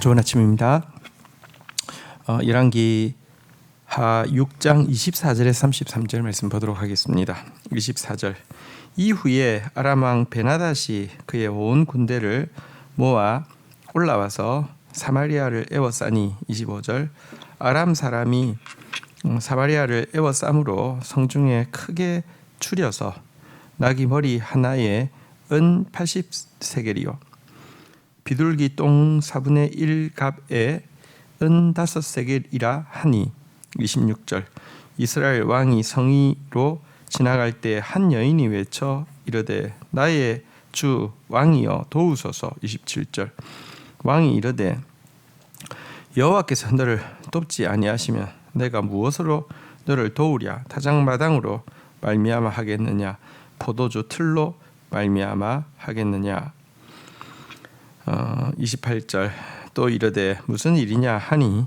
좋은 아침입니다. 어, 열왕기 하 6장 24절에서 33절 말씀 보도록 하겠습니다. 24절 이후에 아람 왕 베나다시 그의 온 군대를 모아 올라와서 사마리아를 에워싸니 25절 아람 사람이 음, 사마리아를 에워싸므로 성중에 크게 추려서 나귀 머리 하나에 은 80세겔이요 비둘기 똥 4분의 1갑에 은 다섯 세겔이라 하니 26절. 이스라엘 왕이 성의로 지나갈 때 한 여인이 외쳐 이르되 나의 주 왕이여 도우소서. 27절. 왕이 이르되 여호와께서 너를 돕지 아니하시면 내가 무엇으로 너를 도우랴? 타작마당으로 말미암아 하겠느냐? 포도주 틀로 말미암아 하겠느냐 어, 28절 또 이르되 무슨 일이냐 하니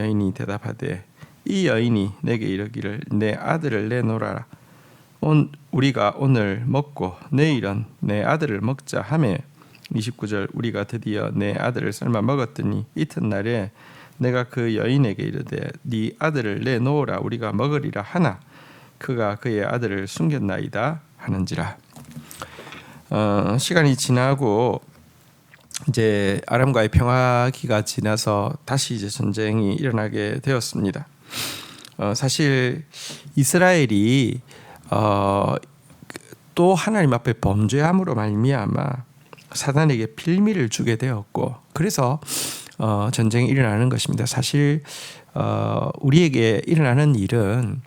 여인이 대답하되 이 여인이 내게 이르기를 내 아들을 내놓으라. 온 우리가 오늘 먹고 내일은 내 아들을 먹자 하매 29절 우리가 드디어 내 아들을 삶아 먹었더니 이튿날에 내가 그 여인에게 이르되 네 아들을 내놓으라 우리가 먹으리라 하나 그가 그의 아들을 숨겼나이다 하는지라. 어, 시간이 지나고 이제 아람과의 평화기가 지나서 다시 이제 전쟁이 일어나게 되었습니다. 어, 사실 이스라엘이 어, 또 하나님 앞에 범죄함으로 말미암아 사단에게 빌미를 주게 되었고 그래서 어, 전쟁이 일어나는 것입니다. 사실 어, 우리에게 일어나는 일은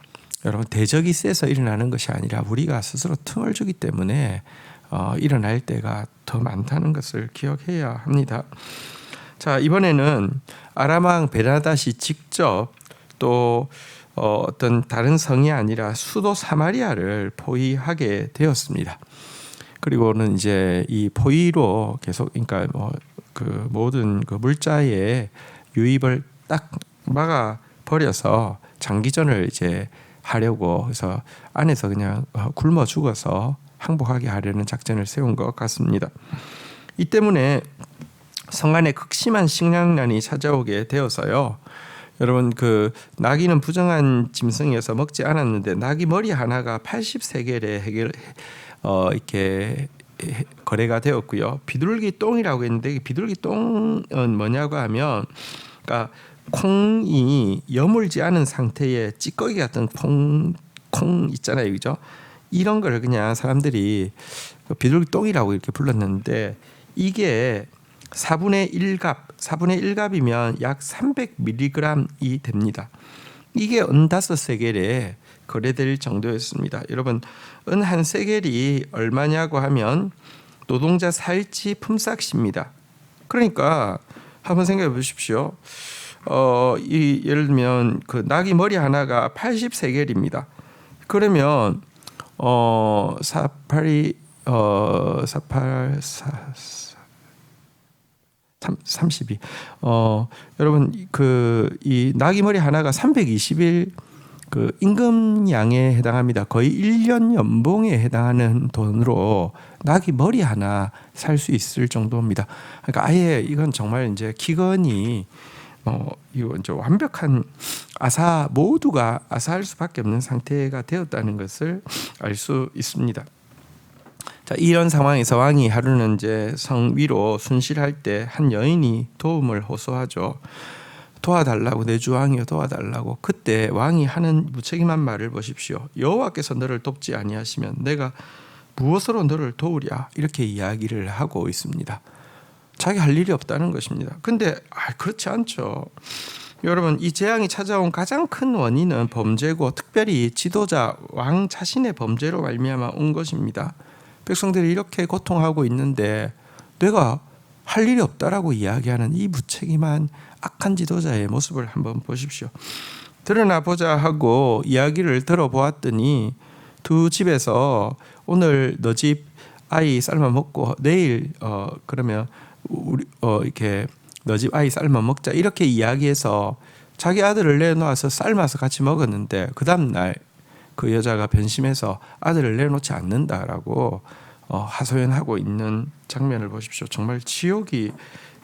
여러분 대적이 세서 일어나는 것이 아니라 우리가 스스로 틈을 주기 때문에 어, 일어날 때가 더 많다는 것을 기억해야 합니다. 자 이번에는 아람왕 베나다시 직접 또 어, 어떤 다른 성이 아니라 수도 사마리아를 포위하게 되었습니다. 그리고는 이제 이 포위로 계속 그러니까 뭐 그 모든 그 물자의 유입을 딱 막아 버려서 장기전을 이제 하려고 해서 안에서 그냥 어, 굶어 죽어서 항복하게 하려는 작전을 세운 것 같습니다. 이 때문에 성 안에 극심한 식량난이 찾아오게 되어서요. 여러분 그 나귀는 부정한 짐승이어서 먹지 않았는데 나귀 머리 하나가 80세겔에 해결 어 이렇게 거래가 되었고요. 비둘기 똥이라고 했는데 비둘기 똥은 뭐냐고 하면 그러니까 콩이 여물지 않은 상태의 찌꺼기 같은 콩, 콩 있잖아요. 그죠? 이런 걸 그냥 사람들이 비둘기 똥이라고 이렇게 불렀는데 이게 4분의 1갑, 4분의 1갑이면 약 300mg이 됩니다. 이게 은 다섯 세겔에 거래될 정도였습니다. 여러분, 은 한 세겔이 얼마냐고 하면 노동자 살치 품삯입니다. 그러니까 한번 생각해 보십시오. 어, 이 예를 들면 그 나귀 머리 하나가 80세겔입니다. 그러면 어, 48이 어, 48 4 32. 어, 여러분 그 이 나귀 머리 하나가 320일 그 임금량에 해당합니다. 거의 1년 연봉에 해당하는 돈으로 나귀 머리 하나 살 수 있을 정도입니다. 그러니까 아예 이건 정말 이제 기근이 어 이제 완벽한 아사 모두가 아사할 수밖에 없는 상태가 되었다는 것을 알 수 있습니다. 자, 이런 상황에서 왕이 하루는 이제 성 위로 순실할 때 한 여인이 도움을 호소하죠. 도와달라고 내 주 왕이여 도와달라고 그때 왕이 하는 무책임한 말을 보십시오. 여호와께서 너를 돕지 아니하시면 내가 무엇으로 너를 도우랴 이렇게 이야기를 하고 있습니다. 자기 할 일이 없다는 것입니다. 근데 아, 그렇지 않죠. 여러분 이 재앙이 찾아온 가장 큰 원인은 범죄고 특별히 지도자 왕 자신의 범죄로 말미암아 온 것입니다. 백성들이 이렇게 고통하고 있는데 내가 할 일이 없다라고 이야기하는 이 무책임한 악한 지도자의 모습을 한번 보십시오. 드러나 보자 하고 이야기를 들어보았더니 두 집에서 오늘 너 집 아이 삶아 먹고 내일 어 그러면 우리 어 이렇게 너 집 아이 삶아 먹자 이렇게 이야기해서 자기 아들을 내놓아서 삶아서 같이 먹었는데 그 다음 날 그 여자가 변심해서 아들을 내놓지 않는다라고 어, 하소연하고 있는 장면을 보십시오. 정말 지옥이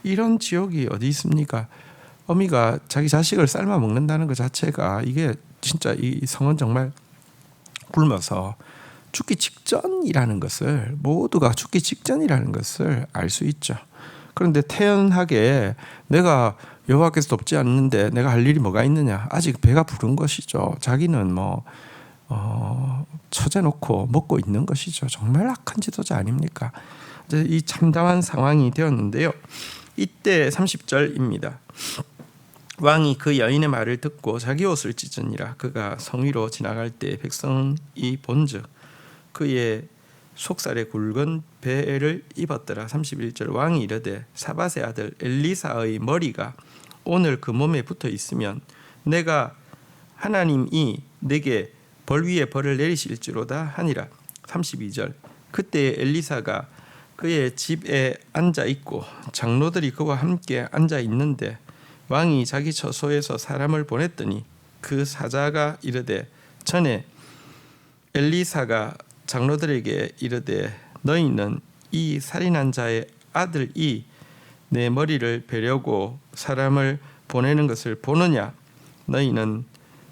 이런 지옥이 어디 있습니까? 어미가 자기 자식을 삶아 먹는다는 것 자체가 이게 진짜 이 성은 정말 굶어서 죽기 직전이라는 것을 모두가 죽기 직전이라는 것을 알 수 있죠. 그런데 태연하게 내가 여호와께서 돕지 않는데 내가 할 일이 뭐가 있느냐? 아직 배가 부른 것이죠. 자기는 뭐 어, 처제 놓고 먹고 있는 것이죠. 정말 악한 지도자 아닙니까? 이제 이 참담한 상황이 되었는데요. 이때 30절입니다. 왕이 그 여인의 말을 듣고 자기 옷을 찢으니라 그가 성위로 지나갈 때 백성이 본즉 그의 속살에 굵은 배를 입었더라. 31절 왕이 이르되 사바세 아들 엘리사의 머리가 오늘 그 몸에 붙어 있으면 내가 하나님이 내게 벌 위에 벌을 내리실지로다 하니라. 32절 그때 엘리사가 그의 집에 앉아 있고 장로들이 그와 함께 앉아 있는데 왕이 자기 처소에서 사람을 보냈더니 그 사자가 이르되 전에 엘리사가 장로들에게 이르되 너희는 이 살인한 자의 아들이 내 머리를 베려고 사람을 보내는 것을 보느냐? 너희는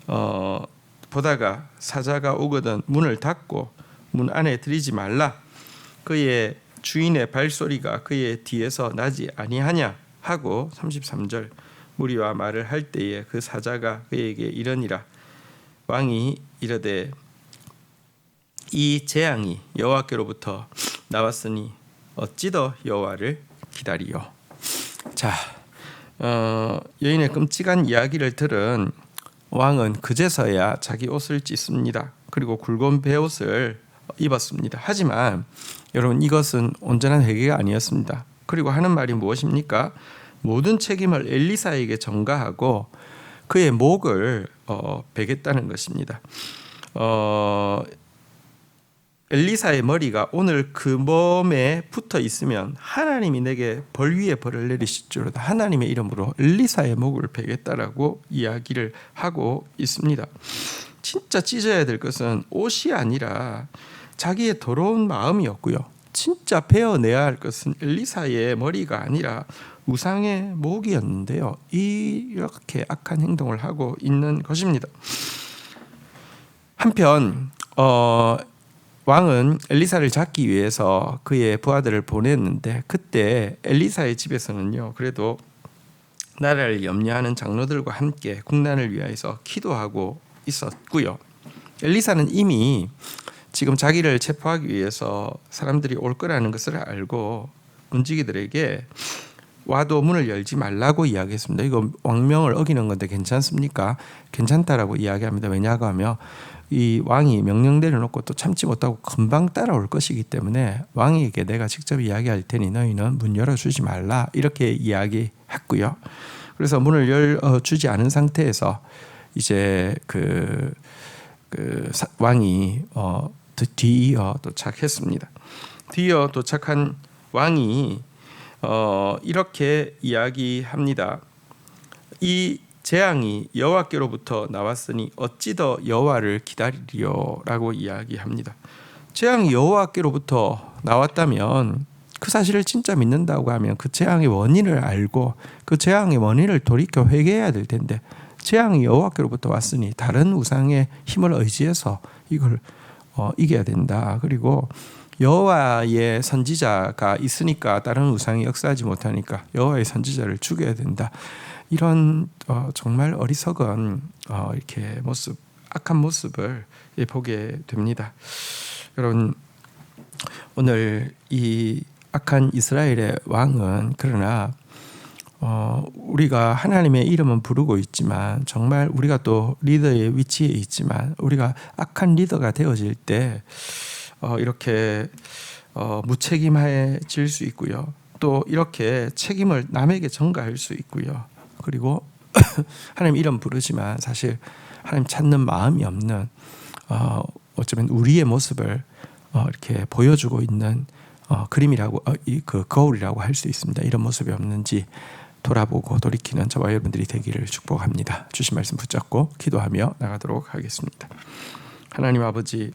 어, 보다가 사자가 오거든 문을 닫고 문 안에 들이지 말라. 그의 주인의 발소리가 그의 뒤에서 나지 아니하냐? 하고 33절. 무리와 말을 할 때에 그 사자가 그에게 이러니라. 왕이 이르되 이 재앙이 여호와께로부터 나왔으니 어찌 더 여호와를 기다리요. 자, 어, 여인의 끔찍한 이야기를 들은 왕은 그제서야 자기 옷을 찢습니다. 그리고 굵은 베옷을 입었습니다. 하지만 여러분 이것은 온전한 회개가 아니었습니다. 그리고 하는 말이 무엇입니까? 모든 책임을 엘리사에게 전가하고 그의 목을 어, 베겠다는 것입니다. 어, 엘리사의 머리가 오늘 그 몸에 붙어 있으면 하나님이 내게 벌 위에 벌을 내리실 줄로다 하나님의 이름으로 엘리사의 목을 베겠다라고 이야기를 하고 있습니다. 진짜 찢어야 될 것은 옷이 아니라 자기의 더러운 마음이었고요. 진짜 베어내야 할 것은 엘리사의 머리가 아니라 우상의 목이었는데요. 이렇게 악한 행동을 하고 있는 것입니다. 한편 어, 왕은 엘리사를 잡기 위해서 그의 부하들을 보냈는데 그때 엘리사의 집에서는요. 그래도 나라를 염려하는 장로들과 함께 국난을 위하여서 기도하고 있었고요. 엘리사는 이미 지금 자기를 체포하기 위해서 사람들이 올 거라는 것을 알고 문지기들에게 와도 문을 열지 말라고 이야기했습니다. 이거 왕명을 어기는 건데 괜찮습니까? 괜찮다라고 이야기합니다. 왜냐고 하면 이 왕이 명령 내려놓고 또 참지 못하고 금방 따라올 것이기 때문에 왕에게 내가 직접 이야기할 테니 너희는 문 열어주지 말라 이렇게 이야기했고요. 그래서 문을 열어주지 않은 상태에서 이제 그, 그 왕이 어, 뒤이어 도착했습니다. 뒤이어 도착한 왕이 어, 이렇게 이야기합니다. 이 재앙이 여호와께로부터 나왔으니 어찌 더 여호와를 기다리리요라고 이야기합니다. 재앙이 여호와께로부터 나왔다면 그 사실을 진짜 믿는다고 하면 그 재앙의 원인을 알고 그 재앙의 원인을 돌이켜 회개해야 될 텐데 재앙이 여호와께로부터 왔으니 다른 우상의 힘을 의지해서 이걸 어, 이겨야 된다. 그리고 여호와의 선지자가 있으니까 다른 우상이 역사하지 못하니까 여호와의 선지자를 죽여야 된다. 이런 어, 정말 어리석은 어, 이렇게 모습 악한 모습을 예, 보게 됩니다. 여러분 오늘 이 악한 이스라엘의 왕은 그러나 어, 우리가 하나님의 이름은 부르고 있지만 정말 우리가 또 리더의 위치에 있지만 우리가 악한 리더가 되어질 때 어, 이렇게 어, 무책임해질 수 있고요. 또 이렇게 책임을 남에게 전가할 수 있고요. 그리고 하나님 이름 부르지만 사실 하나님 찾는 마음이 없는 어, 어쩌면 우리의 모습을 어, 이렇게 보여주고 있는 어, 그림이라고 어, 이, 그 거울이라고 할 수 있습니다. 이런 모습이 없는지 돌아보고 돌이키는 저와 여러분들이 되기를 축복합니다. 주신 말씀 붙잡고 기도하며 나가도록 하겠습니다. 하나님 아버지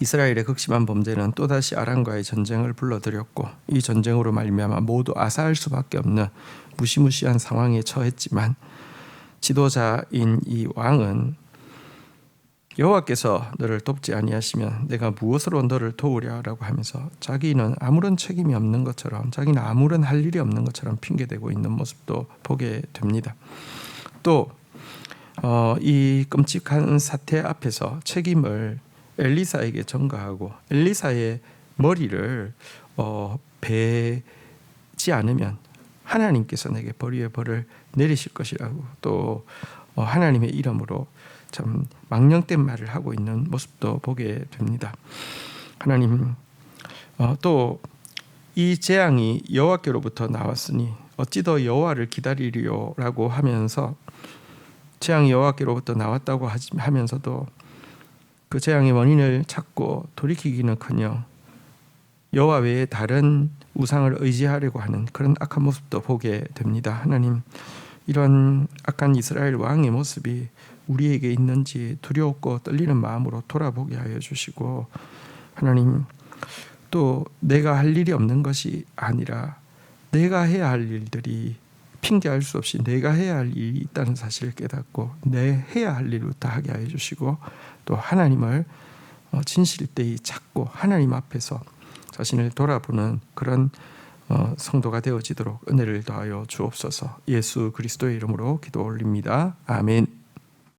이스라엘의 극심한 범죄는 또다시 아람과의 전쟁을 불러들였고 이 전쟁으로 말미암아 모두 아사할 수밖에 없는 무시무시한 상황에 처했지만 지도자인 이 왕은 여호와께서 너를 돕지 아니하시면 내가 무엇으로 너를 도우랴라고 하면서 자기는 아무런 책임이 없는 것처럼 자기는 아무런 할 일이 없는 것처럼 핑계대고 있는 모습도 보게 됩니다. 또 어, 이 끔찍한 사태 앞에서 책임을 엘리사에게 전가하고 엘리사의 머리를 어, 베지 않으면 하나님께서 내게 벌이의 벌을 내리실 것이라고 또 어, 하나님의 이름으로 참 망령된 말을 하고 있는 모습도 보게 됩니다. 하나님 어, 또이 재앙이 여호와께로부터 나왔으니 어찌 더 여호와를 기다리리요라고 하면서 재앙이 여호와께로부터 나왔다고 하면서도 그 재앙의 원인을 찾고 돌이키기는커녕 여호와 외에 다른 우상을 의지하려고 하는 그런 악한 모습도 보게 됩니다. 하나님 이런 악한 이스라엘 왕의 모습이 우리에게 있는지 두려웠고 떨리는 마음으로 돌아보게 하여 주시고 하나님 또 내가 할 일이 없는 것이 아니라 내가 해야 할 일들이 핑계할 수 없이 내가 해야 할 일이 있다는 사실을 깨닫고 내 해야 할 일부터 하게 하여 주시고 또 하나님을 어, 진실되이 찾고 하나님 앞에서 자신을 돌아보는 그런 어, 성도가 되어지도록 은혜를 더하여 주옵소서. 예수 그리스도의 이름으로 기도 올립니다. 아멘.